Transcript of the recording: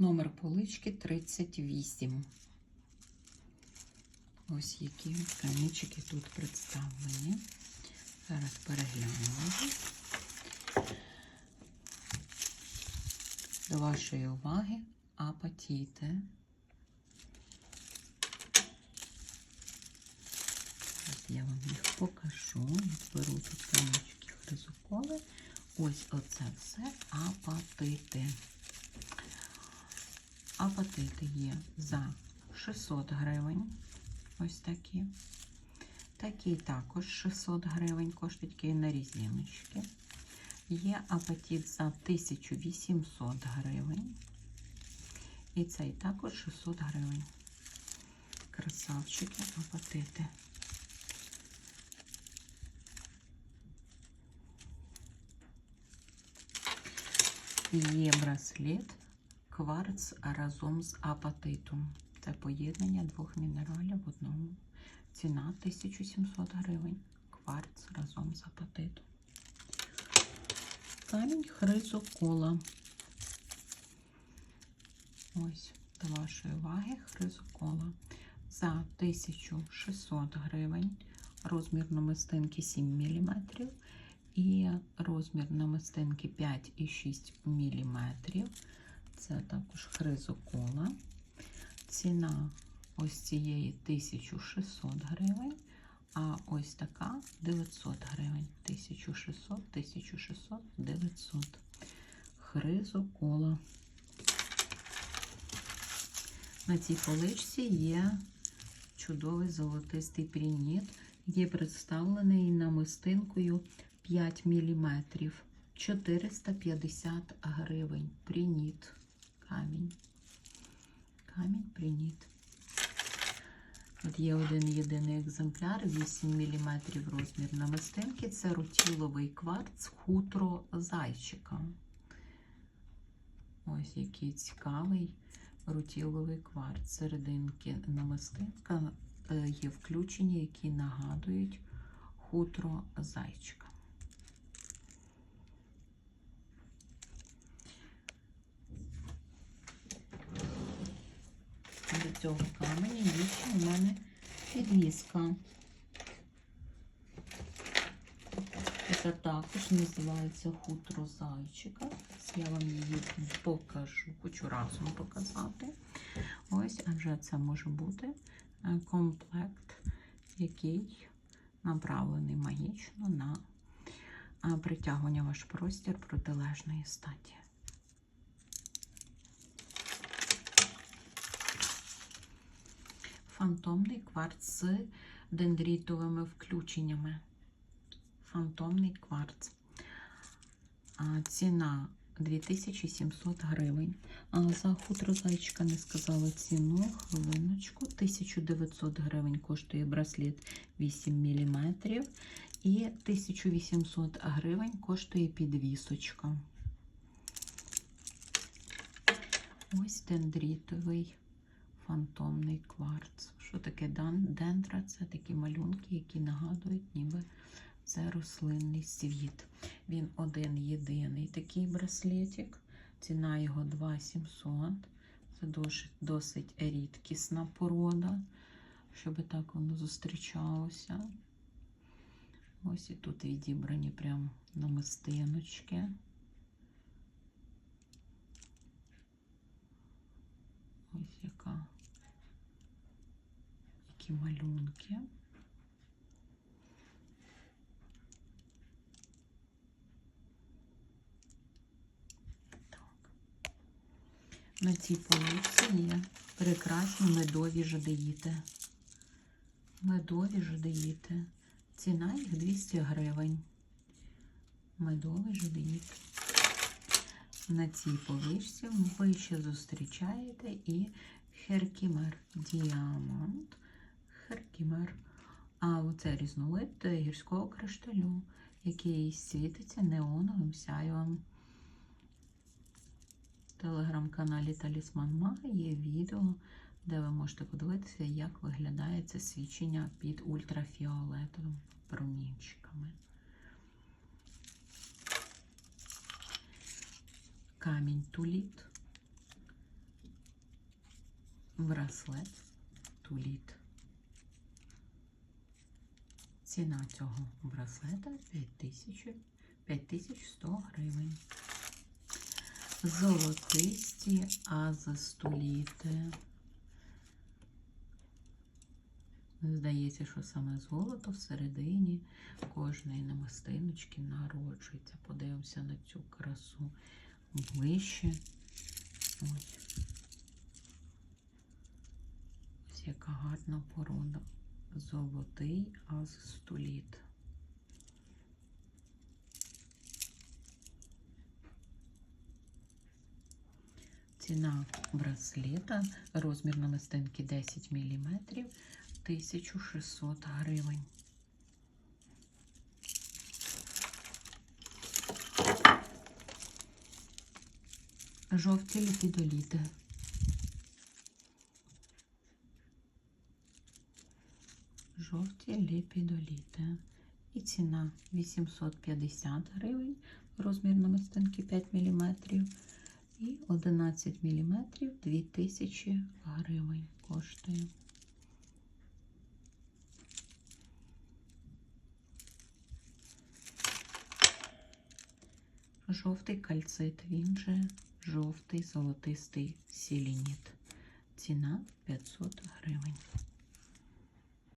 Номер полички 38. Ось які камінчики тут представлені. Зараз переглянемо. До вашої уваги апатіти. Я вам їх покажу. Беру тут камінчики хризоколи. Ось оце все апатити. Апатити є за 600 гривень. Ось такі. Такі також 600 гривень коштують такі на різіночки. Є апатит за 1800 гривень. І цей також 600 гривень. Красавчики, апатити. Є браслет кварц разом з апатитом. Це поєднання двох мінералів в одному. Ціна 1700 гривень. Кварц разом з апатитом. Камінь хризокола. Ось до вашої уваги хризокола. За 1600 гривень. Розмір намистинки 7 мм. І розмір намистинки 5,6 мм. Це також хризокола. Ціна ось цієї 1600 гривень, а ось така 900 гривень. 1600, 1600, 900. Хризокола. На цій поличці є чудовий золотистий прініт, який представлений намистинкою 5 мм. 450 гривень. Прініт. Камінь. Камінь прініт. От є один єдиний екземпляр, 8 мм розмір намистинки. Це рутіловий кварц хутро зайчика. Ось який цікавий рутіловий кварц. Серединки намистинка е, є включені, які нагадують хутро зайчика. До цього каменя є ще у мене підвіска. Це також називається хутро зайчика. Я вам її покажу, хочу разом показати. Ось, адже це може бути е, комплект, який направлений магічно на е, притягування ваш простір протилежної статі. Фантомний кварц з дендрітовими включеннями. Фантомний кварц. Ціна 2700 гривень. За хутро зайчика не сказала ціну. Хвилиночку. 1900 гривень коштує браслет 8 мм. І 1800 гривень коштує підвісочка. Ось дендрітовий фантомний кварц. Що таке дендра? Це такі малюнки, які нагадують, ніби це рослинний світ. Він один єдиний такий браслетик. Ціна його 2700. Це досить, досить рідкісна порода, щоб так воно зустрічалося. Ось і тут відібрані прям намистиночки. Ось яка. Які малюнки. Так. На цій полиці є прекрасні медові жадеїти. Медові жадеїти. Ціна їх 200 гривень. Медовий жадеїт. На цій поличці ви ще зустрічаєте і херкімер діамант. Херкімер. А оце різновид гірського кришталю, який світиться неоновим сяйвом. В телеграм-каналі Талісман є відео, де ви можете подивитися, як виглядає це свічення під ультрафіолетовими промінчиками. Камінь туліт. браслет туліт. Ціна цього браслета 5100 гривень. Золотисті азастуліти. Здається, що саме золото всередині кожної намистиночки народжується. Подивимося на цю красу ближче. Ось. Ось яка гарна порода. Золотий азстоліт. Ціна браслета, розмір намистинки 10 мм, 1600 гривень. Жовті ліпідоліти. Ліпідоліти. І ціна 850 гривень, розмір намистинки 5 мм. І 11 мм 2000 гривень коштує. Жовтий кальцит, він же жовтий золотистий сілініт. Ціна 500 гривень.